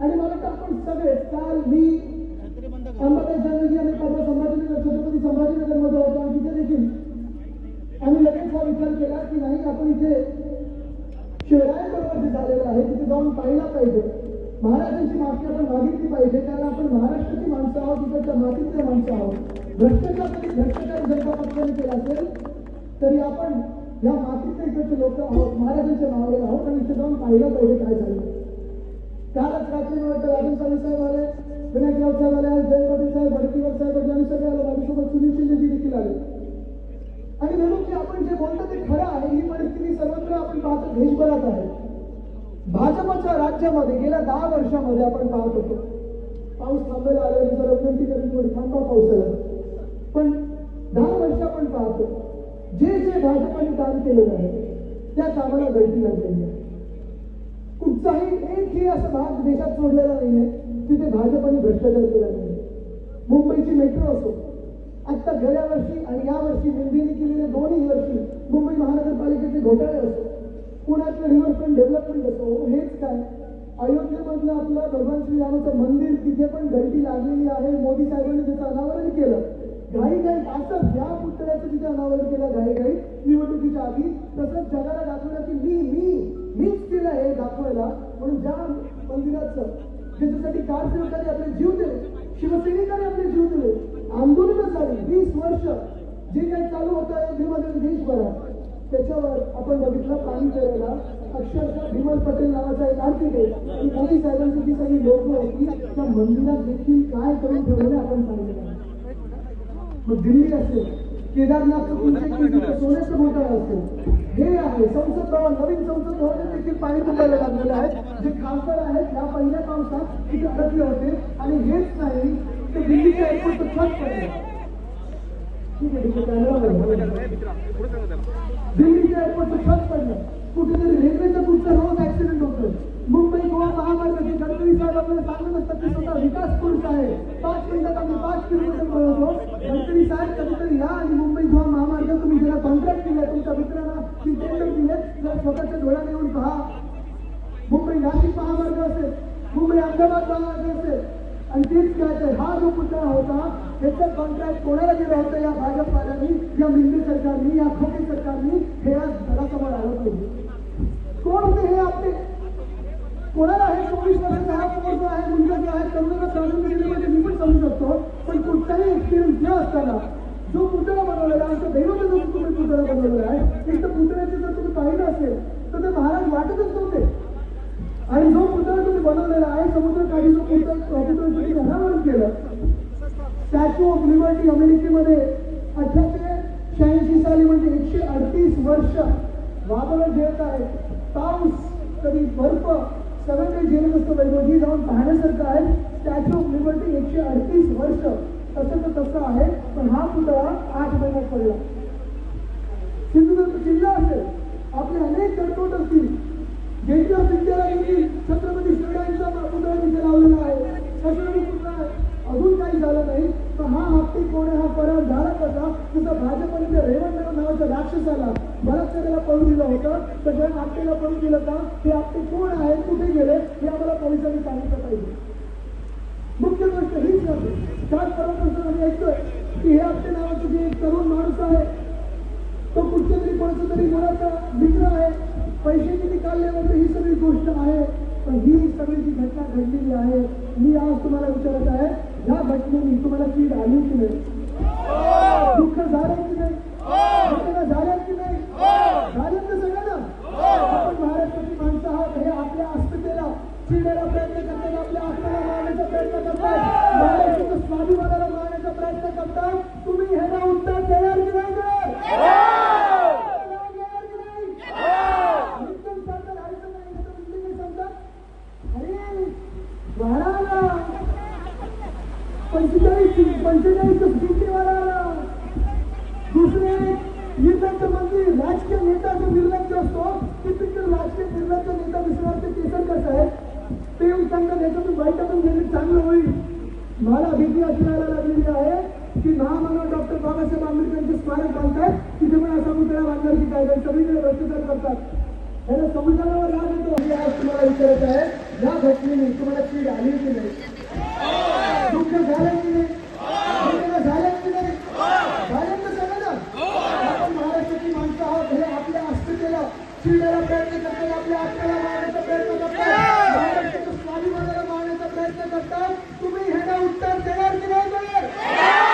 आणि मला आपण सगळे काल मी अंबादास आणि परवा संभाजीनगर छत्रपती संभाजीनगरमध्ये होतो आणि तिथे देखील आम्ही लगेच हा विचार केला की नाही आपण इथे शेळ्यांबरोबर जे झालेलं आहे तिथे जाऊन पाहिला पाहिजे. महाराजांची माफी आपण मागितली पाहिजे कारण आपण महाराष्ट्राची माणसं आहोत तिकडच्या मातीतल्या माणसं आहोत. भ्रष्टाचार तरी भ्रष्टाचार जनता पक्षाने केला असेल तरी आपण या मातीतले इकडचे लोक आहोत महाराजांच्या नावावर आहोत आणि इथे जाऊन पाहिलं पाहिजे काय झालं. कालच रात्री मला वाटतं राजन स्वामी साहेब आले विनायक राव साहेब आले आज जयंत पाटील साहेब भडकीवर साहेब आले आम्ही सगळे आलो माझ्यासोबत सुनील शिंदेजी देखील आले. आणि म्हणून की आपण जे बोलतो ते खरं आहे ही परिस्थिती सर्वत्र आपण पाहतो देशभरात आहे. भाजपच्या राज्यामध्ये गेल्या दहा वर्षामध्ये आपण पाहत होतो. पाऊस थांबलेला आल्याने जर विनंती करून थोडी थांबा पावसाला पण दहा वर्ष आपण पाहतो जे जे भाजपाने काम केलेलं आहे त्या कामाला गळती लागलेली आहे. कुठचाही एकही असा भाग देशात सोडलेला नाहीये. तिथे भाजपाने भ्रष्टाचार केला नाही मुंबईची मेट्रो असो. आता गेल्या वर्षी आणि या वर्षी मोदींनी केलेल्या दोन्ही वर्षी मुंबई महानगरपालिकेचे घोटाळे असो पुण्यातलं रिव्हरफ्रंट डेव्हलपमेंट असो हेच काय? अयोध्येमधलं आपलं भगवान श्रीरामाचं मंदिर तिथे पण घंटी लागलेली आहे. मोदी साहेबांनी त्याचं अनावरण केलं. घाई घाई असं ज्या पुतळ्याचं तिथे अनावरण केलं. घाई घाई निवडणुकीच्या आधी तसंच जगाला दाखवलं की मी मी मीच केलं हे दाखवायला म्हणून ज्या मंदिराचं ज्याच्यासाठी कारसेवकांनी आपले जीव दिले शिवसैनिकांनी आपले जीव दिले आंदोलन झाली वीस वर्ष जे काही चालू होतं अयोध्येमध्ये देशभरात त्याच्यावर आपण बघितलं पाणी करायला अक्षरशः विमल पटेल नावाचा एक आर्किटेक्ट आणि मोदी साहेबांची जी काही लोक होती त्या मंदिरात देखील काय करून ठेवलेलं आपण सांगितलं मग दिल्ली असेल केदारनाथ सोन्याचं घोटाळा असेल हे आहे. संसद भवन नवीन संसद भवन देखील पाणी तुंबायला लागलेलं आहे. जे खासदार आहेत या पहिल्या पावसात तिथे अडकले होते. आणि हेच नाही ते दिल्लीच्या एअरपोर्ट छत पडले दिल्लीच्या एअरपोर्टचं छत पडलं कुठेतरी रेल्वेचं कुठचं रोज ऍक्सिडेंट होतं मुंबई गोवा महामार्गाचे गडकरी साहेब आपल्याला सांगत असतात की स्वतः विकास पुरुष आहे. पाच मिनिटात आम्ही पाच किलोमीटर पळवतो. गडकरी साहेब कधीतरी या स्वतःच्या डोळ्याने येऊन पहा. मुंबई नाशिक महामार्ग असेल मुंबई अहमदाबाद महामार्ग असेल आणि तेच काय हा जो पुतळा होता त्याचं कॉन्ट्रॅक्ट कोणाला दिलं होतं या भाजपवाल्यांनी या मिंदी सरकारनी या खोटी सरकारनी हे आज घरासमोर आलं पाहिजे कोण होते हे आपले? कोणाला हे चोवीस वर्षाचा हा आहे मुलगा जो आहे तरुणाला समजून गेले म्हणजे मी पण समजू शकतो पण कुठचाही एक्सपिरियन्स न असताना पुतळा बनवलेला आहे. तो दैवत जो तुम्ही पुतळा बनवलेला आहे एक तर पुतळ्याचे जर तुम्ही पाहिलं असेल तर ते महाराज वाटतच नव्हते. आणि जो पुतळा तुम्ही बनवलेला आहे समुद्र काही जो पुतळा तुम्ही अनावरण केलं स्टॅच्यू ऑफ लिबर्टी अमेरिकेमध्ये अठराशे शहाऐंशी साली म्हणजे एकशे अडतीस वर्ष वादळ झेलत आहे. पाऊस कधी बर्फ सगळं काही झेलत असतं वैभवजी जाऊन पाहण्यासारखं आहे. स्टॅच्यू ऑफ लिबर्टी एकशे अडतीस वर्ष तसं तर तसं आहे पण हा पुतळा आठ महिन्यात पडला. सिंधुदुर्ग जिल्हा असेल आपले अनेक तडकोट असतील. ज्यांच्या ऑफ छत्रपती शिवरायांचा पुतळा तिथे लावलेला आहे. पुतळा अजून काही झालं नाही तर हा हप्ती कोण हा परिणाम झाला कसा? जसं भाजपने त्या रेवंत नावाच्या राक्षसाला बलात्काराला पळून दिलं होतं तर ज्या आपटेला पळून दिलं का? ते आपटे कोण आहे कुठे गेले? हे आम्हाला पोलिसांनी सांगितलं पाहिजे. मुख्य गोष्ट हीच नव्हती त्याच परमप्रसंग आम्ही तरुण माणूस आहे तो कुठच्या तरी कोणाचा तरी मित्र आहे पैसे किती काढले वगैरे ही सगळी गोष्ट आहे पण ही सगळी जी घटना घडलेली आहे मी आज तुम्हाला विचारत आहे ह्या घटनेने तुम्हाला कीड आली की नाही दुःख झालं की नाही? पंचेचाळीस पंचेचाळीस सीटेवाला आला दुसरे निर्लज्ज मंत्री राजकीय नेता जो निर्लज्ज असतो टिपिकल राजकीय निर्लज्ज नेता दिसणार ते केसरकर साहेब. ते येऊन सांगतात याच्यातून वाईटातून गेले चांगलं होईल. मला भीती असण्याला लागलेली आहे की महामानव डॉक्टर बाबासाहेब आंबेडकरांचे स्मारक बांधतात तिथे पण असा पुतळा बांधणार की काय? सगळीकडे भ्रष्टाचार करतात. याला संविधानावर राग येतो हे आज तुम्हाला विचारायचं आहे. या घटनेने तुम्हाला पीड आली की नाही? दुःख झालं की नाही? झालं की नाही? झालं तर सगळं ना. आपण महाराष्ट्राची माणसं आहोत हे आपल्या अस्तित्वला चिडायला प्रयत्न करतात आपल्या आत्म्याला मारण्याचा प्रयत्न करतात. महाराष्ट्राच्या स्वाभिमानाला मारण्याचा प्रयत्न करतात. तुम्ही ह्याला उत्तर देणार की नाही